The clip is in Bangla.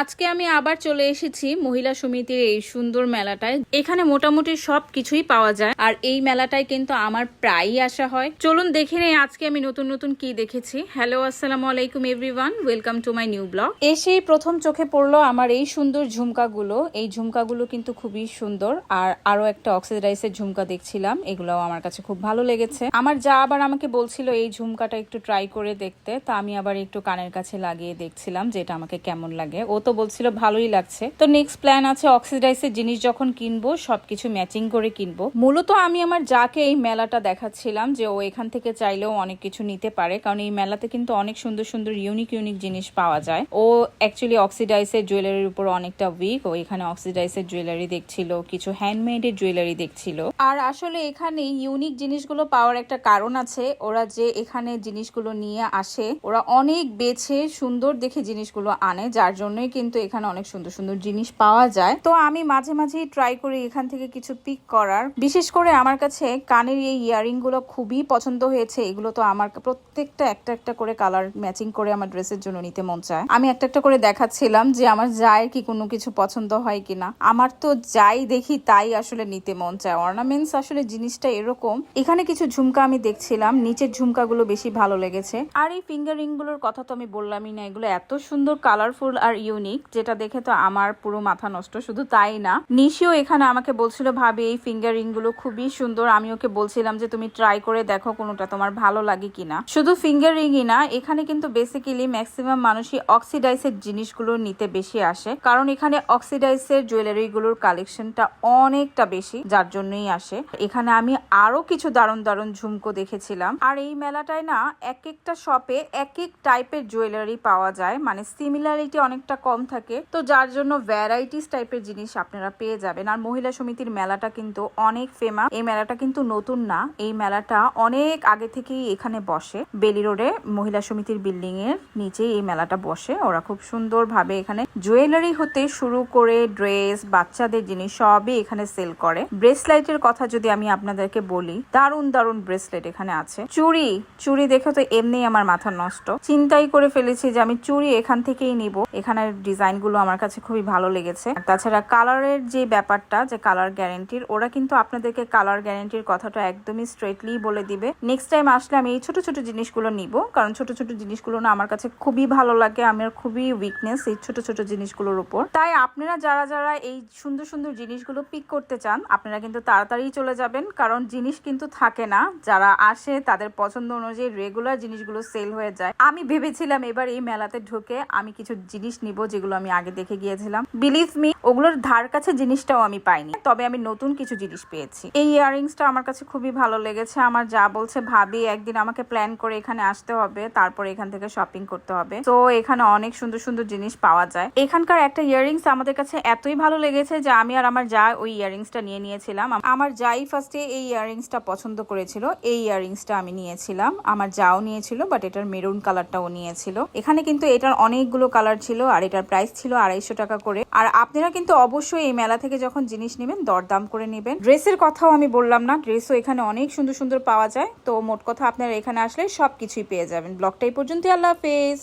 আজকে আমি আবার চলে এসেছি মহিলা সমিতির এই সুন্দর মেলাটায়। এখানে মোটামুটি সব কিছুই পাওয়া যায়। আর এই মেলাটায় কিন্তু আমার প্রায়ই আসা হয়। চলুন দেখে নেই আজকে আমি নতুন নতুন কি দেখেছি। হ্যালো আসসালামু আলাইকুম everyone welcome to my new blog এসেই প্রথম চোখে পড়ল আমার এই সুন্দর ঝুমকাগুলো। এই ঝুমকাগুলো কিন্তু খুবই সুন্দর। আর আরও একটা অক্সিডাইসের ঝুমকা দেখছিলাম। এগুলোও আমার কাছে খুব ভালো লেগেছে। আমার যা আবার আমাকে বলছিল এই ঝুমকাটা একটু ট্রাই করে দেখতে, তা আমি আবার একটু কানের কাছে লাগিয়ে দেখছিলাম, যেটা আমাকে কেমন লাগে। ও তো বলছিল ভালোই লাগছে। তো নেক্সট প্ল্যান আছে অক্সিডাইসের জিনিস যখন কিনবো, সবকিছু ম্যাচিং করে কিনবো। মূলত আমি আমার যাকে এই মেলাটা দেখাচ্ছিলাম যে ও এখান থেকে চাইলেও অনেক কিছু নিতে পারে, কারণ এই মেলাতে কিন্তু অনেক সুন্দর সুন্দর ইউনিক ইউনিক জিনিস পাওয়া যায়। ও অ্যাকচুয়ালি অক্সিডাইসের জুয়েলারির উপর অনেকটা উইক ও এখানে অক্সিডাইসের জুয়েলারি দেখছিল, কিছু হ্যান্ডমেডের জুয়েলারি দেখছিল। আর আসলে এখানে ইউনিক জিনিসগুলো পাওয়ার একটা কারণ আছে, ওরা যে এখানে জিনিসগুলো নিয়ে আসে, ওরা অনেক বেছে সুন্দর দেখে জিনিসগুলো আনে, যার জন্যই কিন্তু এখানে অনেক সুন্দর সুন্দর জিনিস পাওয়া যায়। তো আমি মাঝে মাঝেই ট্রাই করি এখান থেকে কিছু পিক করার। বিশেষ করে আমার কাছে কানের এই ইয়ারিংগুলো খুবই পছন্দ হয়েছে। এগুলো তো আমার প্রত্যেকটা একটা একটা করে কালার ম্যাচিং করে আমার ড্রেসের জন্য নিতে মন চায়। আমি একটা একটা করে দেখাচ্ছিলাম যে আমার যায়ের কি কোনো কিছু পছন্দ হয় কিনা। আমার তো যাই দেখি তাই আসলে নিতে মন চায়। অর্নামেন্টস আসলে জিনিসটা এরকম। এখানে কিছু ঝুমকা আমি দেখছিলাম। নিচের ঝুমকাগুলো বেশি ভালো লেগেছে। আর এই ফিঙ্গার রিংগুলোর কথা তো আমি বললামই না। এগুলো এত সুন্দর কালারফুল আর ইউনিক যেটা দেখে তো আমার পুরো মাথা নষ্ট, শুধু তাই না। নিশিও এখানে আমাকে বলছিল, ভাবি, এই ফিঙ্গার রিংগুলো খুবই সুন্দর। আমি ওকে বলছিলাম যে, তুমি ট্রাই করে দেখো কোনোটা, তোমার ভালো লাগে কিনা? শুধু ফিঙ্গার রিংই না, এখানে কিন্তু বেসিক্যালি ম্যাক্সিমাম মানুষই অক্সিডাইসের জিনিসগুলো নিতে বেশি আসে। কারণ এখানে অক্সিডাইসের জুয়েলারি গুলোর কালেকশনটা অনেকটা বেশি, যার জন্যই আসে। এখানে আমি আরও কিছু দারুণ দারুণ ঝুমকো দেখেছিলাম। আর এই মেলাটায় না এক একটা শপে এক এক টাইপের জুয়েলারি পাওয়া যায়। মানে সিমিলারিটি অনেকটা কম থাকে। তো যার জন্য ভ্যারাইটিস টাইপের জিনিস আপনারা পেয়ে যাবেন। আর মহিলা সমিতির মেলাটা কিন্তু অনেক ফেমাস এই মেলাটা কিন্তু নতুন না। এই মেলাটা অনেক আগে থেকেই এখানে বসে। বেলি রোডে মহিলা সমিতির বিল্ডিং এর নিচে এই মেলাটা বসে। ওরা খুব সুন্দর ভাবে এখানে জুয়েলারি হতে শুরু করে ড্রেস বাচ্চাদের জিনিস সবই এখানে সেল করে। ব্রেসলাইটের কথা যদি আমি আপনাদেরকে বলি, দারুণ দারুণ ব্রেসলেট এখানে আছে। চুড়ি চুড়ি দেখে তো এমনি আমার মাথা নষ্ট। চিন্তাই করে ফেলেছি যে আমি চুড়ি এখান থেকেই নিব। এখানের ডিজাইনগুলো আমার কাছে খুবই ভালো লেগেছে। তাছাড়া কালারের যে ব্যাপারটা, যে কালার গ্যারেন্টির, ওরা কিন্তু আপনাদেরকে কালার গ্যারেন্টির কথাটা একদমই স্ট্রেটলি বলে দিবে। নেক্সট টাইম আসলে আমি এই ছোট ছোট জিনিসগুলো নিব, কারণ ছোট ছোট জিনিসগুলো না আমার কাছে খুবই ভালো লাগে আমার খুবই উইকনেস এই ছোট ছোট জিনিসগুলোর উপর। তাই আপনারা যারা যারা এই সুন্দর সুন্দর জিনিসগুলো পিক করতে চান, আপনারা কিন্তু তাড়াতাড়ি চলে যাবেন, কারণ জিনিস কিন্তু থাকে না। যারা আসে, তাদের পছন্দ অনুযায়ী রেগুলার জিনিসগুলো সেল হয়ে যায়। আমি ভেবেছিলাম এবার এই মেলাতে ঢুকে আমি কিছু জিনিস নিব যেগুলো আমি আগে দেখে গিয়েছিলাম। বিলিভ মি ওগুলোর ধার কাছে জিনিসটাও আমি পাইনি। তবে আমি নতুন কিছু জিনিস পেয়েছি। এই ইয়াররিংসটা আমার কাছে খুবই ভালো লেগেছে। আমার যা বলছে ভাবি, একদিন আমাকে প্ল্যান করে এখানে আসতে হবে, তারপর এখান থেকে শপিং করতে হবে। তো এখানে অনেক সুন্দর সুন্দর জিনিস পাওয়া যায়। এখানকার একটা ইয়াররিংস আমাদের কাছে এতই ভালো লেগেছে যে আমি আর আমার যা ওই ইয়াররিংসটা নিয়ে নিয়েছিলাম আমার যাই ফার্স্টে এই ইয়াররিংসটা পছন্দ করেছিল, এই ইয়াররিংসটা আমি নিয়েছিলাম। আমার যাও নিয়েছিল বাট এটার মেরুন কালারটাও নিয়েছিল। এখানে কিন্তু এটার অনেকগুলো কালার ছিল, আর এটার প্রাইস ছিল আড়াইশো টাকা করে। আর আপনারা কিন্তু অবশ্যই এই মেলা থেকে যখন জিনিস নেবেন, দরদাম করে নেবেন। ড্রেসের কথাও আমি বললাম না, ড্রেসও এখানে অনেক সুন্দর সুন্দর পাওয়া যায়। তো মোট কথা আপনারা এখানে আসলে সবকিছুই পেয়ে যাবেন। ব্লগটা এই পর্যন্তই, আল্লাহ হাফেজ।